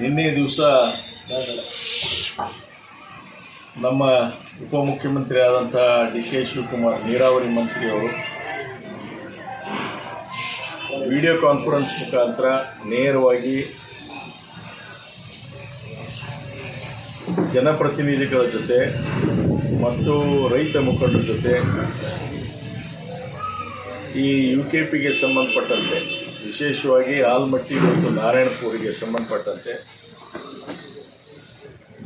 ನಿನ್ನೆ ದಿವಸ ನಮ್ಮ ಉಪಮುಖ್ಯಮಂತ್ರಿ ಆದಂತಹ ಡಿ ಕೆ ಶಿವಕುಮಾರ್, ನೀರಾವರಿ ಮಂತ್ರಿಯವರು ವಿಡಿಯೋ ಕಾನ್ಫರೆನ್ಸ್ ಮುಖಾಂತರ ನೇರವಾಗಿ ಜನಪ್ರತಿನಿಧಿಗಳ ಜೊತೆ ಮತ್ತು ರೈತ ಮುಖಂಡರ ಜೊತೆ ಈ ಯು ಕೆ ಪಿಗೆ ಸಂಬಂಧಪಟ್ಟಂತೆ ವಿಶೇಷವಾಗಿ ಆಲ್ಮಟ್ಟಿ ಮತ್ತು ನಾರಾಯಣಪುರಿಗೆ ಸಂಬಂಧಪಟ್ಟಂತೆ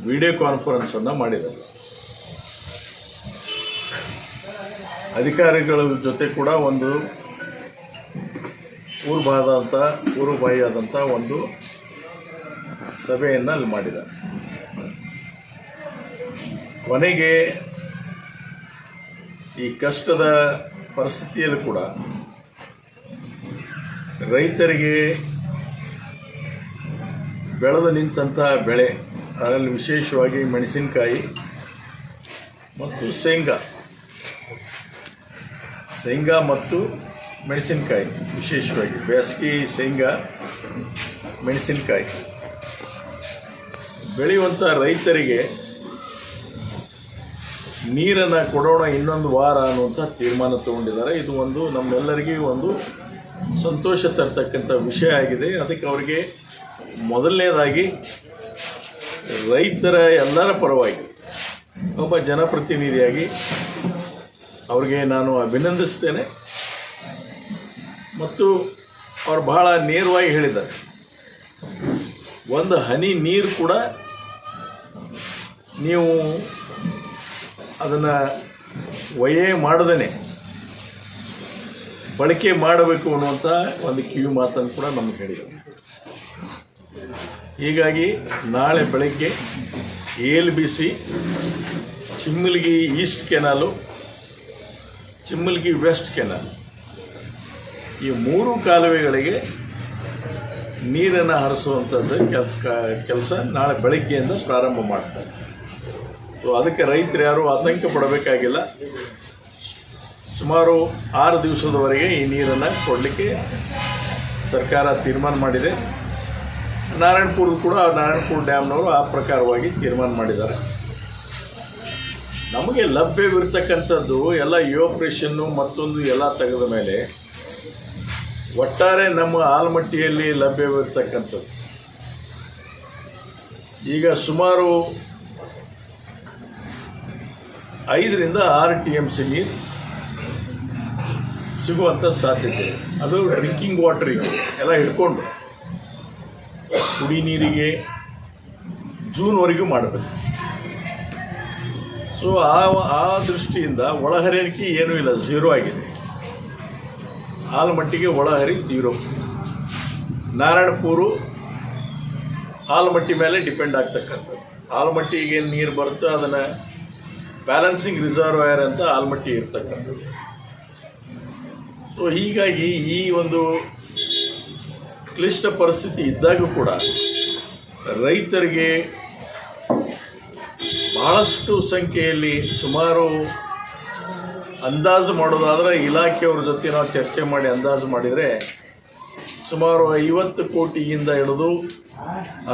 ವಿಡಿಯೋ ಕಾನ್ಫರೆನ್ಸನ್ನು ಮಾಡಿದರು ಅಧಿಕಾರಿಗಳ ಜೊತೆ ಕೂಡ ಒಂದು ಪೂರ್ವಾದಂಥ ಪೂರ್ವಭಾವಿಯಾದಂಥ ಒಂದು ಸಭೆಯನ್ನು ಅಲ್ಲಿ ಮಾಡಿದ ಕೊನೆಗೆ ಈ ಕಷ್ಟದ ಪರಿಸ್ಥಿತಿಯಲ್ಲೂ ಕೂಡ ರೈತರಿಗೆ ಬೆಳೆದು ನಿಂತಹ ಬೆಳೆ, ಅದರಲ್ಲಿ ವಿಶೇಷವಾಗಿ ಮೆಣಸಿನಕಾಯಿ ಮತ್ತು ಶೇಂಗಾ. ಶೇಂಗಾ ಮತ್ತು ಮೆಣಸಿನಕಾಯಿ, ವಿಶೇಷವಾಗಿ ಬೇಸಿಗೆ ಶೇಂಗಾ, ಮೆಣಸಿನಕಾಯಿ. ಬೆಳೆಯುವಂಥ ರೈತರಿಗೆ ನೀರನ್ನು ಕೊಡೋಣ ಇನ್ನೊಂದು ವಾರ ಅನ್ನುವಂಥ ತೀರ್ಮಾನ ತಗೊಂಡಿದ್ದಾರೆ. ಇದು ಒಂದು ನಮ್ಮೆಲ್ಲರಿಗೂ ಒಂದು ಸಂತೋಷ ತರ್ತಕ್ಕಂಥ ವಿಷಯ ಆಗಿದೆ. ಅದಕ್ಕೆ ಅವರಿಗೆ ಮೊದಲನೇದಾಗಿ ರೈತರ ಎಲ್ಲರ ಪರವಾಗಿ ಒಬ್ಬ ಜನಪ್ರತಿನಿಧಿಯಾಗಿ ಅವ್ರಿಗೆ ನಾನು ಅಭಿನಂದಿಸ್ತೇನೆ. ಮತ್ತು ಅವ್ರು ಬಹಳ ನೇರವಾಗಿ ಹೇಳಿದ್ದಾರೆ. ಒಂದು ಹನಿ ನೀರು ಕೂಡ ನೀವು ಅದನ್ನು ಒಯ್ಯೇ ಮಾಡದೇ ಬಳಕೆ ಮಾಡಬೇಕು ಅನ್ನುವಂಥ ಒಂದು ಕಿವಿ ಮಾತನ್ನು ಕೂಡ ನಮ್ಗೆ ಹೇಳಿದರು. ಹೀಗಾಗಿ ನಾಳೆ ಬೆಳಗ್ಗೆ L B C, Chimmalgi east canal, Chimmalgi west canal, ಈ ಮೂರು ಕಾಲುವೆಗಳಿಗೆ ನೀರನ್ನು ಹರಿಸುವಂಥದ್ದು ಕೆಲಸ ನಾಳೆ ಬೆಳಗ್ಗೆಯಿಂದ ಪ್ರಾರಂಭ ಮಾಡ್ತಾರೆ. ಸೊ ಅದಕ್ಕೆ ರೈತರು ಯಾರು ಆತಂಕ ಪಡಬೇಕಾಗಿಲ್ಲ. ಸುಮಾರು ಆರು ದಿವಸದವರೆಗೆ ಈ ನೀರನ್ನು ಕೊಡಲಿಕ್ಕೆ ಸರ್ಕಾರ ತೀರ್ಮಾನ ಮಾಡಿದೆ. ನಾರಾಯಣಪುರ ಕೂಡ ನಾರಾಯಣಪುರ ಡ್ಯಾಮ್ನವರು ಆ ಪ್ರಕಾರವಾಗಿ ತೀರ್ಮಾನ ಮಾಡಿದ್ದಾರೆ. ನಮಗೆ ಲಭ್ಯವಿರ್ತಕ್ಕಂಥದ್ದು ಎಲ್ಲ ಯೋಪ್ರೇಷನ್ನು ಮತ್ತೊಂದು ಎಲ್ಲ ತೆಗೆದ ಮೇಲೆ ಒಟ್ಟಾರೆ ನಮ್ಮ ಆಲ್ಮಟ್ಟಿಯಲ್ಲಿ ಲಭ್ಯವಿರ್ತಕ್ಕಂಥದ್ದು. ಈಗ ಸುಮಾರು ಐದರಿಂದ ಆರು ಟಿ ಎಂ ಸಿ ನೀರು ಸಿಗುವಂಥ ಸಾಧ್ಯತೆ ಅದು ಡ್ರಿಂಕಿಂಗ್ ವಾಟ್ರಿಗೆ ಎಲ್ಲ ಹಿಡ್ಕೊಂಡು ಕುಡಿ ನೀರಿಗೆ ಜೂನ್ವರೆಗೂ ಮಾಡಬೇಕು. ಸೊ ಆ ಆ ದೃಷ್ಟಿಯಿಂದ ಒಳಹರಿಕೆ ಏನೂ ಇಲ್ಲ. ಝೀರೋ ಆಗಿದೆ. ಆಲ್ಮಟ್ಟಿಗೆ ಒಳಹರಿ ಜೀರೋ ನಾರಾಯಣಪುರು ಆಲ್ಮಟ್ಟಿ ಮೇಲೆ ಡಿಪೆಂಡ್ ಆಗ್ತಕ್ಕಂಥದ್ದು. ಆಲ್ಮಟ್ಟಿಗೆ ಏನು ನೀರು ಬರುತ್ತೋ ಅದನ್ನು ಬ್ಯಾಲೆನ್ಸಿಂಗ್ ರಿಸರ್ವಾಯರ್ ಅಂತ ಆಲ್ಮಟ್ಟಿ ಇರ್ತಕ್ಕಂಥದ್ದು. ಸೊ ಹೀಗಾಗಿ ಈ ಒಂದು ಕ್ಲಿಷ್ಟ ಪರಿಸ್ಥಿತಿ ಇದ್ದಾಗ ಕೂಡ ರೈತರಿಗೆ ಬಹಳಷ್ಟು ಸಂಖ್ಯೆಯಲ್ಲಿ ಸುಮಾರು ಅಂದಾಜು ಮಾಡೋದಾದರೆ ಇಲಾಖೆಯವ್ರ ಜೊತೆ ನಾವು ಚರ್ಚೆ ಮಾಡಿ ಅಂದಾಜು ಮಾಡಿದರೆ ಸುಮಾರು ಐವತ್ತು ಕೋಟಿಯಿಂದ ಹಿಡಿದು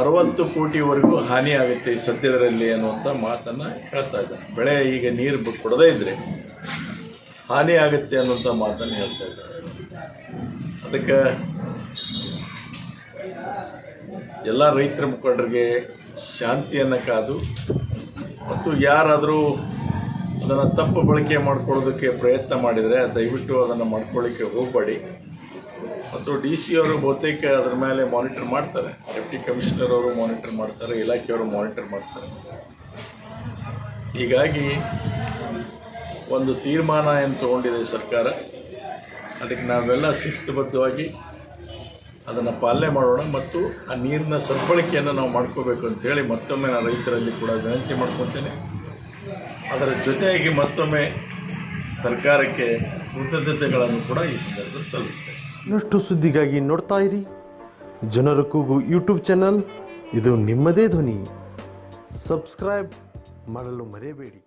ಅರವತ್ತು ಕೋಟಿವರೆಗೂ ಹಾನಿ ಆಗುತ್ತೆ ಈ ಸದ್ಯದರಲ್ಲಿ ಅನ್ನುವಂಥ ಮಾತನ್ನು ಹೇಳ್ತಾ ಇದ್ದಾರೆ. ಬೆಳೆ ಈಗ ನೀರು ಕೊಡದೇ ಇದ್ದರೆ ಹಾನಿ ಆಗುತ್ತೆ ಅನ್ನೋಂಥ ಮಾತನ್ನು ಹೇಳ್ತಾ ಇದ್ದಾರೆ. ಅದಕ್ಕೆ ಎಲ್ಲ ರೈತರ ಮುಖಂಡರಿಗೆ ಶಾಂತಿಯನ್ನು ಕಾದು ಮತ್ತು ಯಾರಾದರೂ ಅದನ್ನು ತಪ್ಪು ಬಳಕೆ ಮಾಡ್ಕೊಳ್ಳೋದಕ್ಕೆ ಪ್ರಯತ್ನ ಮಾಡಿದರೆ ದಯವಿಟ್ಟು ಅದನ್ನು ಮಾಡ್ಕೊಳ್ಳಿಕ್ಕೆ ಹೋಗಬೇಡಿ. ಮತ್ತು ಡಿ ಸಿ ಅವರು ಬಹುತೇಕ ಅದರ ಮೇಲೆ ಮಾನಿಟರ್ ಮಾಡ್ತಾರೆ. ಡೆಪ್ಟಿ ಕಮಿಷನರ್ ಅವರು ಮಾನಿಟರ್ ಮಾಡ್ತಾರೆ, ಇಲಾಖೆಯವರು ಮಾನಿಟರ್ ಮಾಡ್ತಾರೆ. ಹೀಗಾಗಿ ಒಂದು ತೀರ್ಮಾನ ಏನು ತಗೊಂಡಿದೆ ಸರ್ಕಾರ, ಅದಕ್ಕೆ ನಾವೆಲ್ಲ ಶಿಸ್ತುಬದ್ಧವಾಗಿ ಅದನ್ನು ಪಾಲನೆ ಮಾಡೋಣ ಮತ್ತು ಆ ನೀರಿನ ಸದ್ಬಳಕೆಯನ್ನು ನಾವು ಮಾಡ್ಕೋಬೇಕು ಅಂತೇಳಿ ಮತ್ತೊಮ್ಮೆ ನಾನು ರೈತರಲ್ಲಿ ಕೂಡ ವಿನಂತಿ ಮಾಡ್ಕೊತೇನೆ. ಅದರ ಜೊತೆಯಾಗಿ ಮತ್ತೊಮ್ಮೆ ಸರ್ಕಾರಕ್ಕೆ ಕೃತಜ್ಞತೆಗಳನ್ನು ಕೂಡ ಈ ಸಂದರ್ಭದಲ್ಲಿ ಸಲ್ಲಿಸ್ತೇನೆ. ಇನ್ನಷ್ಟು ಸುದ್ದಿಗಾಗಿ ನೋಡ್ತಾ ಇರಿ. ಜನರ ಕೂಗು ಯೂಟ್ಯೂಬ್ ಚಾನಲ್. ಇದು ನಿಮ್ಮದೇ ಧ್ವನಿ. ಸಬ್ಸ್ಕ್ರೈಬ್ ಮಾಡಲು ಮರೆಯಬೇಡಿ.